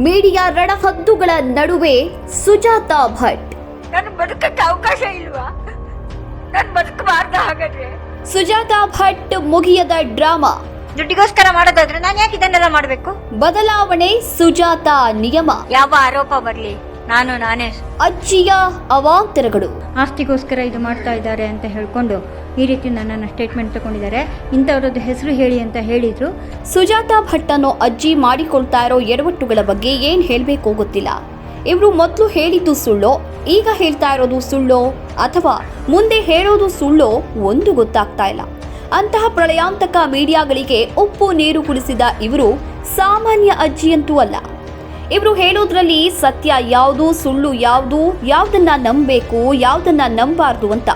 Media ರಣಹದ್ದುಗಳ ನಡುವೆ ಸುಜಾತಾ ಭಟ್. ನನ್ನ ಬದುಕಕ್ಕೆ ಅವಕಾಶ ಇಲ್ವಾ? ನನ್ ಬದುಕಬಾರ್ದ ಹಾಗಾದ್ರೆ? ಸುಜಾತಾ ಭಟ್ ಮುಗಿಯದ ಡ್ರಾಮಾ. ದುಡ್ಡಿಗೋಸ್ಕರ ಮಾಡೋದಾದ್ರೆ ನಾನು ಯಾಕೆ ಇದನ್ನೆಲ್ಲ ಮಾಡಬೇಕು? ಬದಲಾವಣೆ ಸುಜಾತಾ ನಿಯಮ. ಯಾವ ಆರೋಪ ಬರ್ಲಿ? ನಾನು ನಾನೇ. ಅಜ್ಜಿಯ ಅವಾಂತರಗಳು. ಆಸ್ತಿಗೋಸ್ಕರ ಇದು ಮಾಡ್ತಾ ಇದ್ದಾರೆ ಅಂತ ಹೇಳ್ಕೊಂಡು ಈ ರೀತಿ ನನ್ನನ್ನು ಸ್ಟೇಟ್ಮೆಂಟ್ ತಗೊಂಡಿದ್ದಾರೆ. ಇಂಥವ್ರದ್ದು ಹೆಸರು ಹೇಳಿ ಅಂತ ಹೇಳಿದ್ರು. ಸುಜಾತಾ ಭಟ್ ಅಜ್ಜಿ ಮಾಡಿಕೊಳ್ತಾ ಇರೋ ಎಡವಟ್ಟುಗಳ ಬಗ್ಗೆ ಏನು ಹೇಳ್ಬೇಕು ಗೊತ್ತಿಲ್ಲ. ಇವರು ಮೊದಲು ಹೇಳಿದ್ದು ಸುಳ್ಳೋ, ಈಗ ಹೇಳ್ತಾ ಇರೋದು ಸುಳ್ಳೋ ಅಥವಾ ಮುಂದೆ ಹೇಳೋದು ಸುಳ್ಳೋ ಒಂದು ಗೊತ್ತಾಗ್ತಾ ಇಲ್ಲ. ಅಂತಹ ಪ್ರಳಯಾಂತಕ ಮೀಡಿಯಾಗಳಿಗೆ ಉಪ್ಪು ನೀರು ಕುಡಿಸಿದ ಇವರು ಸಾಮಾನ್ಯ ಅಜ್ಜಿಯಂತೂ ಅಲ್ಲ. ಇವರು ಹೇಳೋದ್ರಲ್ಲಿ ಸತ್ಯ ಯಾವುದು, ಸುಳ್ಳು ಯಾವುದು, ಯಾವ್ದನ್ನ ನಂಬಬೇಕು, ಯಾವುದನ್ನ ನಂಬಾರ್ದು ಅಂತ.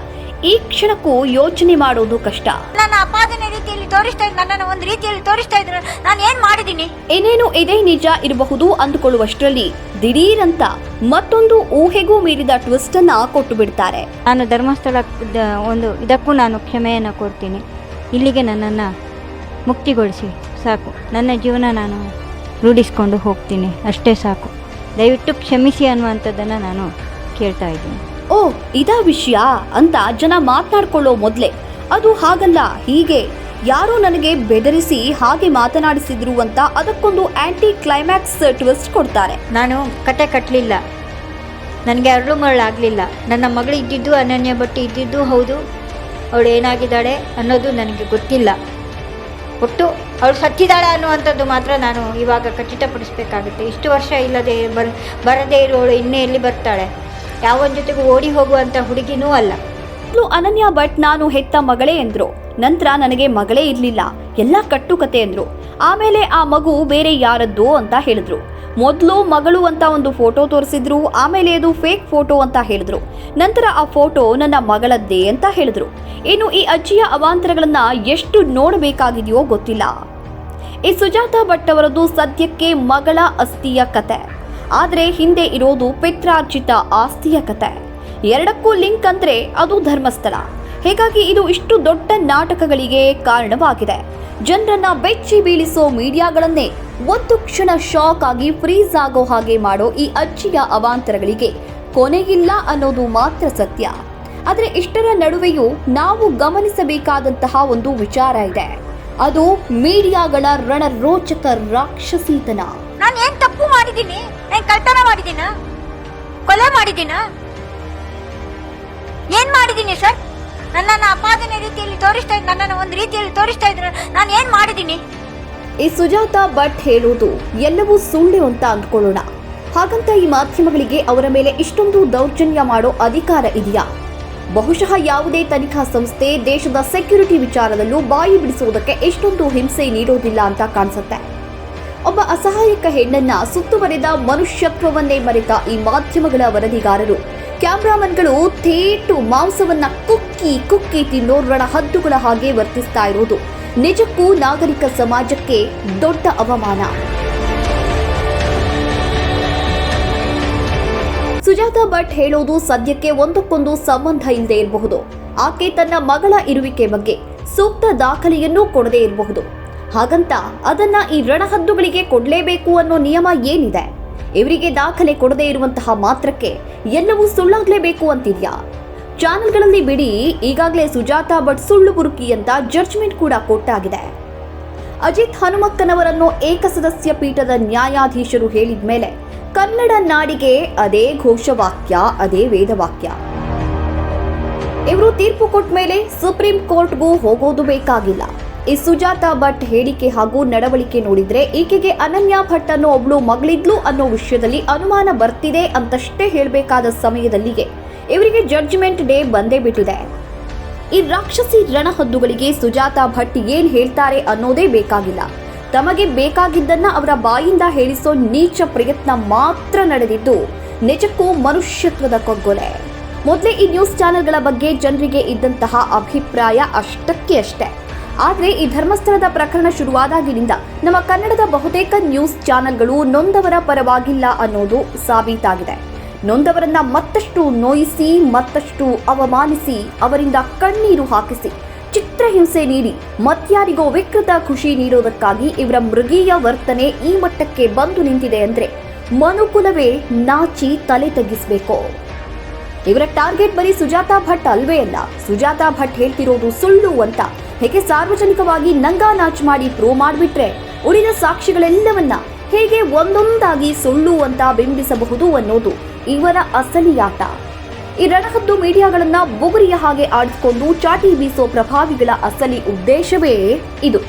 ಈ ಕ್ಷಣಕ್ಕೂ ಯೋಚನೆ ಮಾಡೋದು ಕಷ್ಟ. ನನ್ನ ಅಪಾದನೆ ರೀತಿಯಲ್ಲಿ ತೋರಿಸ್ತಾ ಇದ್ರು ನನ್ನನ್ನು ಒಂದು ರೀತಿಯಲ್ಲಿ ತೋರಿಸ್ತಾ ಇದ್ರು. ನಾನು ಏನ್ ಮಾಡಿದೀನಿ? ಏನೇನು ಇದೇ ನಿಜ ಇರಬಹುದು ಅಂದುಕೊಳ್ಳುವಷ್ಟರಲ್ಲಿ ದಿಢೀರಂತ ಮತ್ತೊಂದು ಊಹೆಗೂ ಮೀರಿದ ಟ್ವಿಸ್ಟ್ ಅನ್ನ ಕೊಟ್ಟು ಬಿಡ್ತಾರೆ. ನಾನು ಧರ್ಮಸ್ಥಳ ಒಂದು ಇದಕ್ಕೂ ನಾನು ಕ್ಷಮೆಯನ್ನು ಕೊಡ್ತೀನಿ ಇಲ್ಲಿಗೆ ನನ್ನನ್ನು ಮುಕ್ತಿಗೊಳಿಸಿ. ಸಾಕು. ನನ್ನ ಜೀವನ ನಾನು ರೂಢಿಸ್ಕೊಂಡು ಹೋಗ್ತೀನಿ. ಅಷ್ಟೇ ಸಾಕು. ದಯವಿಟ್ಟು ಕ್ಷಮಿಸಿ ಅನ್ನುವಂಥದ್ದನ್ನು ನಾನು ಕೇಳ್ತಾ ಇದ್ದೀನಿ. ಓ, ಇದಾ ವಿಷಯ ಅಂತ ಜನ ಮಾತನಾಡ್ಕೊಳ್ಳೋ ಮೊದ್ಲೇ. ಅದು ಹಾಗಲ್ಲ, ಹೀಗೆ. ಯಾರೋ ನನಗೆ ಬೆದರಿಸಿ ಹಾಗೆ ಮಾತನಾಡಿಸಿದ್ರು ಅಂತ ಅದಕ್ಕೊಂದು ಆಂಟಿ ಕ್ಲೈಮ್ಯಾಕ್ಸ್ ಟ್ವಿಸ್ಟ್ ಕೊಡ್ತಾರೆ. ನಾನು ಕಟ್ಟೆ ಕಟ್ಟಲಿಲ್ಲ ನನಗೆ ಅರಳು ಮರಳಾಗಲಿಲ್ಲ ನನ್ನ ಮಗಳು ಇದ್ದಿದ್ದು ಅನನ್ಯ ಬಟ್ಟೆ ಇದ್ದಿದ್ದು ಹೌದು. ಅವಳು ಏನಾಗಿದ್ದಾಳೆ ಅನ್ನೋದು ನನಗೆ ಗೊತ್ತಿಲ್ಲ. ಒಟ್ಟು ಅವಳು ಸತ್ತಿದ್ದಾಳೆ ಅನ್ನುವಂಥದ್ದು ಮಾತ್ರ ನಾನು ಇವಾಗ ಖಚಿತಪಡಿಸ್ಬೇಕಾಗುತ್ತೆ. ಇಷ್ಟು ವರ್ಷ ಇಲ್ಲದೆ ಬರ್, ಬರದೇ ಇರೋಳು ಇನ್ನೇ ಎಲ್ಲಿ ಬರ್ತಾಳೆ? ಯಾವನ ಜೊತೆಗೂ ಓಡಿ ಹೋಗುವಂಥ ಹುಡುಗಿನೂ ಅಲ್ಲ. ಅನನ್ಯ ಭಟ್ ನಾನು ಹೆತ್ತ ಮಗಳೇ ಎಂದ್ರು. ನಂತರ ನನಗೆ ಮಗಳೇ ಇರಲಿಲ್ಲ. ಎಲ್ಲ ಕಟ್ಟುಕತೆ ಎಂದ್ರು. ಆಮೇಲೆ ಆ ಮಗು ಬೇರೆ ಯಾರದ್ದು ಅಂತ ಹೇಳಿದ್ರು. ಮೊದಲು ಮಗಳು ಅಂತ ಒಂದು ಫೋಟೋ ತೋರಿಸಿದ್ರು, ಆಮೇಲೆ ಅದು ಫೇಕ್ ಫೋಟೋ ಅಂತ ಹೇಳಿದ್ರು. ನಂತರ ಆ ಫೋಟೋ ನನ್ನ ಮಗಳದ್ದೇ ಅಂತ ಹೇಳಿದ್ರು. ಇನ್ನು ಈ ಅಜ್ಜಿಯ ಅವಾಂತರಗಳನ್ನ ಎಷ್ಟು ನೋಡಬೇಕಾಗಿದೆಯೋ ಗೊತ್ತಿಲ್ಲ. ಈ ಸುಜಾತಾ ಭಟ್ ಅವರದ್ದು ಸದ್ಯಕ್ಕೆ ಮಗಳ ಅಸ್ಥಿಯ ಕತೆ. ಆದರೆ ಹಿಂದೆ ಇರೋದು ಪಿತ್ರಾರ್ಜಿತ ಆಸ್ತಿಯ ಕತೆ. ಎರಡಕ್ಕೂ ಲಿಂಕ್ ಅಂದರೆ ಅದು ಧರ್ಮಸ್ಥಳ. ಹೀಗಾಗಿ ಇದು ಇಷ್ಟು ದೊಡ್ಡ ನಾಟಕಗಳಿಗೆ ಕಾರಣವಾಗಿದೆ. ಜನರನ್ನ ಬೆಚ್ಚಿ ಬೀಳಿಸೋ ಮೀಡಿಯಾಗಳನ್ನೇ ಒಂದು ಕ್ಷಣ ಶಾಕ್ ಆಗಿ ಫ್ರೀಸ್ ಆಗೋ ಹಾಗೆ ಮಾಡೋ ಈ ಅಜ್ಜಿಯ ಅವಾಂತರಗಳಿಗೆ ಕೊನೆಗಿಲ್ಲ ಅನ್ನೋದು ಮಾತ್ರ ಸತ್ಯ. ಆದರೆ ಇಷ್ಟರ ನಡುವೆಯೂ ನಾವು ಗಮನಿಸಬೇಕಾದಂತಹ ಒಂದು ವಿಚಾರ ಇದೆ. ಅದು ಮೀಡಿಯಾಗಳ ರಣರೋಚಕ ರಾಕ್ಷಸೀತನ. ನಾನು ಮಾಡಿದೀನಿ ಏನ್ ಕಳ್ತನ ಮಾಡಿದೀನ ಕೊಲೆ ಮಾಡಿದೀನ ಏನ್ ಮಾಡಿದೀನಿ ಸರ್? ನನ್ನನ್ನು ಅಪಾದನೆ ರೀತಿಯಲ್ಲಿ ತೋರಿಸ್ತಾ ಇದ್ ನನ್ನನ್ನು ಒಂದು ರೀತಿಯಲ್ಲಿ ತೋರಿಸ್ತಾ ಇದ್ರು ನಾನು ಏನ್ ಮಾಡಿದೀನಿ ಈ ಸುಜಾತಾ ಭಟ್ ಹೇಳುವುದು ಎಲ್ಲವೂ ಸುಳ್ಳು ಅಂತ ಅಂದ್ಕೊಳ್ಳೋಣ. ಹಾಗಂತ ಈ ಮಾಧ್ಯಮಗಳಿಗೆ ಅವರ ಮೇಲೆ ಇಷ್ಟೊಂದು ದೌರ್ಜನ್ಯ ಮಾಡೋ ಅಧಿಕಾರ ಇದೆಯಾ? ಬಹುಶಃ ಯಾವುದೇ ತನಿಖಾ ಸಂಸ್ಥೆ ದೇಶದ ಸೆಕ್ಯುರಿಟಿ ವಿಚಾರದಲ್ಲೂ ಬಾಯಿ ಬಿಡಿಸುವುದಕ್ಕೆ ಎಷ್ಟೊಂದು ಹಿಂಸೆ ನೀಡೋದಿಲ್ಲ ಅಂತ ಕಾಣಿಸುತ್ತೆ. ಒಬ್ಬ ಅಸಹಾಯಕ ಹೆಣ್ಣನ್ನ ಸುತ್ತುವರೆದ ಮನುಷ್ಯತ್ವವನ್ನೇ ಮರೆತ ಈ ಮಾಧ್ಯಮಗಳ ವರದಿಗಾರರು. ಕ್ಯಾಮ್ರಾಮನ್ಗಳು ಥೇಟು ಮಾಂಸವನ್ನ ಕುಕ್ಕಿ ಕುಕ್ಕಿ ತಿನ್ನೋ ಹದ್ದುಗಳ ಹಾಗೆ ವರ್ತಿಸ್ತಾ ಇರೋದು. ನಿಜಕ್ಕೂ ನಾಗರಿಕ ಸಮಾಜಕ್ಕೆ ದೊಡ್ಡ ಅವಮಾನ. ಸುಜಾತಾ ಭಟ್ ಹೇಳೋದು ಸದ್ಯಕ್ಕೆ ಒಂದಕ್ಕೊಂದು ಸಂಬಂಧ ಇಲ್ಲದೆ ಇರಬಹುದು. ಆಕೆ ತನ್ನ ಮಗಳ ಇರುವಿಕೆ ಬಗ್ಗೆ ಸೂಕ್ತ ದಾಖಲೆಯನ್ನೂ ಕೊಡದೇ ಇರಬಹುದು. ಹಾಗಂತ ಅದನ್ನ ಈ ರಣಹದ್ದುಗಳಿಗೆ ಕೊಡಲೇಬೇಕು ಅನ್ನೋ ನಿಯಮ ಏನಿದೆ? ಇವರಿಗೆ ದಾಖಲೆ ಕೊಡದೇ ಇರುವಂತಹ ಮಾತ್ರಕ್ಕೆ ಎಲ್ಲವೂ ಸುಳ್ಳಾಗ್ಲೇಬೇಕು ಅಂತಿದ್ಯಾ? ಚಾನೆಲ್ಗಳಲ್ಲಿ ಬಿಡಿ, ಈಗಾಗಲೇ ಸುಜಾತಾ ಭಟ್ ಸುಳ್ಳು ಬುರುಕಿ ಅಂತ ಜಡ್ಜ್ಮೆಂಟ್ ಕೂಡ ಕೊಟ್ಟಾಗಿದೆ. ಅಜಿತ್ ಹನುಮಕ್ಕನವರನ್ನು ಏಕಸದಸ್ಯ ಪೀಠದ ನ್ಯಾಯಾಧೀಶರು ಹೇಳಿದ ಮೇಲೆ ಕನ್ನಡ ನಾಡಿಗೆ ಅದೇ ಘೋಷವಾಕ್ಯ, ಅದೇ ವೇದವಾಕ್ಯ. ಇವರು ತೀರ್ಪು ಕೊಟ್ಟ ಮೇಲೆ ಸುಪ್ರೀಂ ಕೋರ್ಟ್ಗೂ ಹೋಗೋದು ಬೇಕಾಗಿಲ್ಲ. ಈ ಸುಜಾತಾ ಭಟ್ ಹೇಳಿಕೆ ಹಾಗೂ ನಡವಳಿಕೆ ನೋಡಿದ್ರೆ ಈಕೆಗೆ ಅನನ್ಯ ಭಟ್ ಅನ್ನೋ ಒಬ್ಳು ಮಗಳಿದ್ಲು ಅನ್ನೋ ವಿಷಯದಲ್ಲಿ ಅನುಮಾನ ಬರ್ತಿದೆ ಅಂತಷ್ಟೇ ಹೇಳಬೇಕಾದ ಸಮಯದಲ್ಲಿಯೇ ಇವರಿಗೆ ಜಡ್ಜ್ಮೆಂಟ್ ಡೇ ಬಂದೇ ಬಿಟ್ಟಿದೆ. ಈ ರಾಕ್ಷಸಿ ರಣಹದ್ದುಗಳಿಗೆ ಸುಜಾತಾ ಭಟ್ ಏನ್ ಹೇಳ್ತಾರೆ ಅನ್ನೋದೇ ಬೇಕಾಗಿಲ್ಲ. ತಮಗೆ ಬೇಕಾಗಿದ್ದನ್ನ ಅವರ ಬಾಯಿಂದ ಹೇಳಿಸೋ ನೀಚ ಪ್ರಯತ್ನ ಮಾತ್ರ ನಡೆದಿದ್ದು ನಿಜಕ್ಕೂ ಮನುಷ್ಯತ್ವದ ಕೊಗ್ಗೊಲೆ. ಮೊದಲೇ ಈ ನ್ಯೂಸ್ ಚಾನೆಲ್ಗಳ ಬಗ್ಗೆ ಜನರಿಗೆ ಇದ್ದಂತಹ ಅಭಿಪ್ರಾಯ ಅಷ್ಟಕ್ಕೆ ಅಷ್ಟೇ. ಆದರೆ ಈ ಧರ್ಮಸ್ಥಳದ ಪ್ರಕರಣ ಶುರುವಾದಾಗಿನಿಂದ ನಮ್ಮ ಕನ್ನಡದ ಬಹುತೇಕ ನ್ಯೂಸ್ ಚಾನೆಲ್ಗಳು ನೊಂದವರ ಪರವಾಗಿಲ್ಲ ಅನ್ನೋದು ಸಾಬೀತಾಗಿದೆ. ನೊಂದವರನ್ನ ಮತ್ತಷ್ಟು ನೋಯಿಸಿ, ಮತ್ತಷ್ಟು ಅವಮಾನಿಸಿ, ಅವರಿಂದ ಕಣ್ಣೀರು ಹಾಕಿಸಿ ಚಿತ್ರಹಿಂಸೆ ನೀಡಿ, ಮತ್ಯಾರಿಗೋ ವಿಕೃತ ಖುಷಿ ನೀಡೋದಕ್ಕಾಗಿ ಇವರ ಮೃಗೀಯ ವರ್ತನೆ ಈ ಮಟ್ಟಕ್ಕೆ ಬಂದು ನಿಂತಿದೆ ಅಂದ್ರೆ ಮನುಕುಲವೇ ನಾಚಿ ತಲೆ ತಗ್ಗಿಸಬೇಕು. ಇವರ ಟಾರ್ಗೆಟ್ ಬರೀ ಸುಜಾತಾ ಭಟ್ ಅಲ್ವೇ ಅಲ್ಲ, ಸುಜಾತಾ ಭಟ್ ಹೇಳ್ತಿರೋದು ಸುಳ್ಳು ಅಂತ ಹೇಗೆ ಸಾರ್ವಜನಿಕವಾಗಿ ನಂಗಾ ನಾಚ್ ಮಾಡಿ ಪ್ರೂವ್ ಮಾಡಿಬಿಟ್ರೆ? ಉಳಿದ ಸಾಕ್ಷಿಗಳೆಲ್ಲವನ್ನ ಹೇಗೆ ಒಂದೊಂದಾಗಿ ಸುಳ್ಳು ಅಂತ ಬಿಂಬಿಸಬಹುದು ಅನ್ನೋದು ಇವರ ಅಸಲಿಯಾಟ. ಈ ರಣಹದ್ದು ಮೀಡಿಯಾಗಳನ್ನ ಬುಗುರಿಯ ಹಾಗೆ ಆಡಿಸಿಕೊಂಡು ಚಾಟಿ ಬೀಸೋ ಪ್ರಭಾವಿಗಳ ಅಸಲಿ ಉದ್ದೇಶವೇ ಇದು.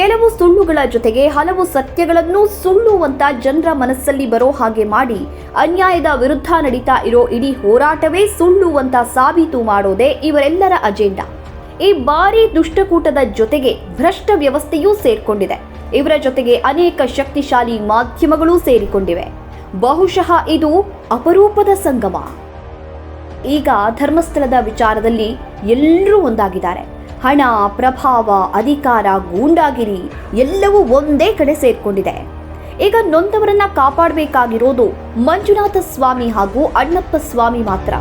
ಕೆಲವು ಸುಳ್ಳುಗಳ ಜೊತೆಗೆ ಹಲವು ಸತ್ಯಗಳನ್ನು ಸುಳ್ಳು ಅಂತ ಜನರ ಮನಸ್ಸಲ್ಲಿ ಬರೋ ಹಾಗೆ ಮಾಡಿ ಅನ್ಯಾಯದ ವಿರುದ್ಧ ನಡೀತಾ ಇರೋ ಇಡೀ ಹೋರಾಟವೇ ಸುಳ್ಳು ಅಂತ ಸಾಬೀತು ಮಾಡೋದೇ ಇವರೆಲ್ಲರ ಅಜೆಂಡಾ. ಈ ಭಾರಿ ದುಷ್ಟಕೂಟದ ಜೊತೆಗೆ ಭ್ರಷ್ಟ ವ್ಯವಸ್ಥೆಯೂ ಸೇರ್ಕೊಂಡಿದೆ. ಇವರ ಜೊತೆಗೆ ಅನೇಕ ಶಕ್ತಿಶಾಲಿ ಮಾಧ್ಯಮಗಳೂ ಸೇರಿಕೊಂಡಿವೆ. ಬಹುಶಃ ಇದು ಅಪರೂಪದ ಸಂಗಮ. ಈಗ ಧರ್ಮಸ್ಥಳದ ವಿಚಾರದಲ್ಲಿ ಎಲ್ಲರೂ ಒಂದಾಗಿದ್ದಾರೆ. ಹಣ, ಪ್ರಭಾವ, ಅಧಿಕಾರ, ಗೂಂಡಾಗಿರಿ ಎಲ್ಲವೂ ಒಂದೇ ಕಡೆ ಸೇರ್ಕೊಂಡಿದೆ. ಈಗ ನೊಂದವರನ್ನ ಕಾಪಾಡಬೇಕಾಗಿರೋದು ಮಂಜುನಾಥ ಸ್ವಾಮಿ ಹಾಗೂ ಅಣ್ಣಪ್ಪ ಸ್ವಾಮಿ ಮಾತ್ರ.